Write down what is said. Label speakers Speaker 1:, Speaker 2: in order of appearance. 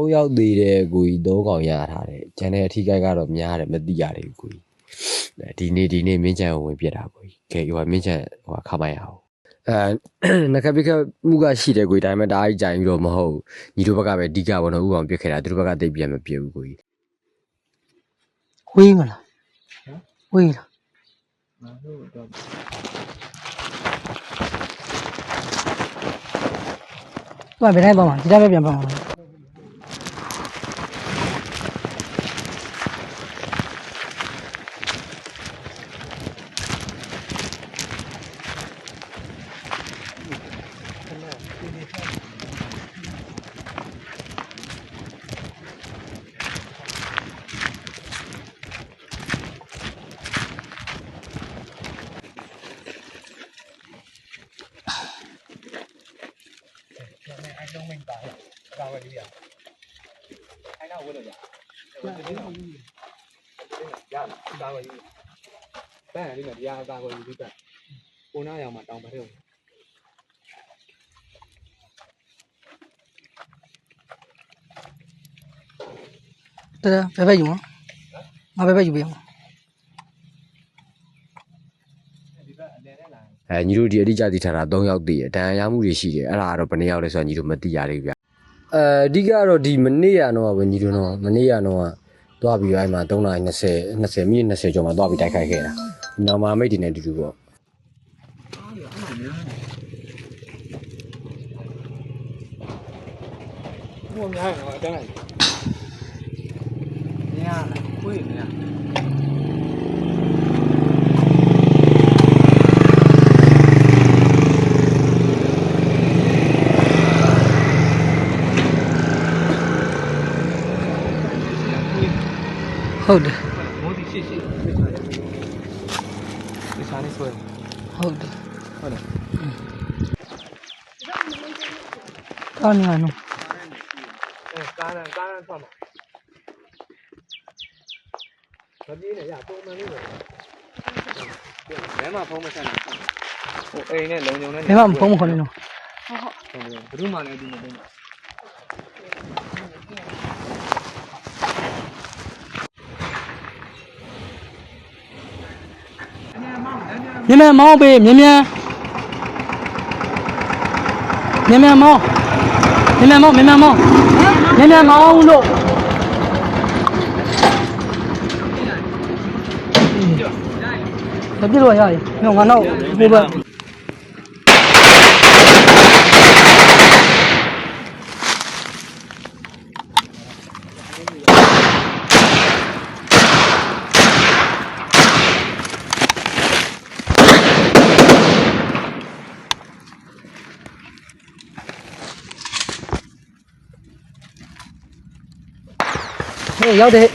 Speaker 1: ၃ယောက်သေးတယ်ကိုကြီး၃កောင်ရထားတယ်ကျန်တဲ့အထီးကိုက်ကတော့များတယ်မသိရတယ်ကိုကြီးအဲဒီနေ့ဒီနေ့မင်းချန်ကိုဝင်ပြစ်တာကိုကြီးကဲဟိုမင်းချန်ဟိုခါမရအောင်အဲနခပိကမှုကရှိတယ်ကိုကြီးဒါပေမဲ့တအားကြီးကြိုင်ပြီးတော့မဟုတ်ညီတို့ဘက်ကပဲအဓိကဘောနော်ဥအောင်ပြစ်ခဲ့တာသူတို့ဘက်ကတိတ်ပြန်မပြစ်ဘူးကိုကြီး
Speaker 2: ဝေးမလားဝေးလား
Speaker 3: ငါတို့တော့
Speaker 2: သူကဘယ်တိုင်းပေါ့မှာဒီတိုင်းပဲပြန်ပေါ့မှာ
Speaker 3: အဲလုံးမင်းပါလားကာဝယ်လေးရအဲနောက်ဝယ်လို့ရရရကာဝယ်လေးပန်းလေးနဲ့တရားကာ
Speaker 1: အဲညီတို့ဒီအဓိကသိထားတာ၃ယောက်သိတယ်တန်ရာမှုတွေရှိတယ်အဲ့ဒါကတော့ဘယ်နှစ်ယောက်လဲဆိုတော့ညီတို့မသိရသေးဘူးဗျအဲအဓိကတော့ဒီမနေ့ရတော့ပဲညီတို့တော့မနေ့ရတော့သွားပြီးအဲ့မှာ3နာရီ20 20မိနစ်20ကျော်မှသွားပြီးတိုက်ခိုက်ခဲ့တာဒီနောက်မှာမိတ်တွေနဲ့အတူတူပေါ့
Speaker 3: ဘုံများတော့အတန်းလိုက်ညခွေးနေရ
Speaker 2: ဟုတ်တယ်
Speaker 3: မိုးဒီရှိရှိဒီစားနေဆွဲ
Speaker 2: ဟုတ်တယ်
Speaker 3: ဟုတ်တယ်
Speaker 2: ကောင်းနေနော်
Speaker 3: အဲကားရန်ကားရန်ထွက်မှာမပြေးနဲ့ရပုံမှန်လေးပဲဘယ်မှာဖုံးမဆက်နဲ့ဟိုအိမ်နဲ့လုံုံနဲ့
Speaker 2: ဘယ်မှမဖုံးမခေါ်နေနော်
Speaker 3: ဟုတ်တယ်ဘယ်သူမှလည်းဒီမသိဘူး
Speaker 2: မြန်မြန်မောင်းပေးမြန်မြန်မြန်မြန်မောင်းမြန်မြန်မောင်းမြန်မြန်မောင်းမြန်မြန်မောင်းလို့မပြစ်လို့ရရင်ငါငါတော့ဘိုးဘဟေး ရောက်တယ်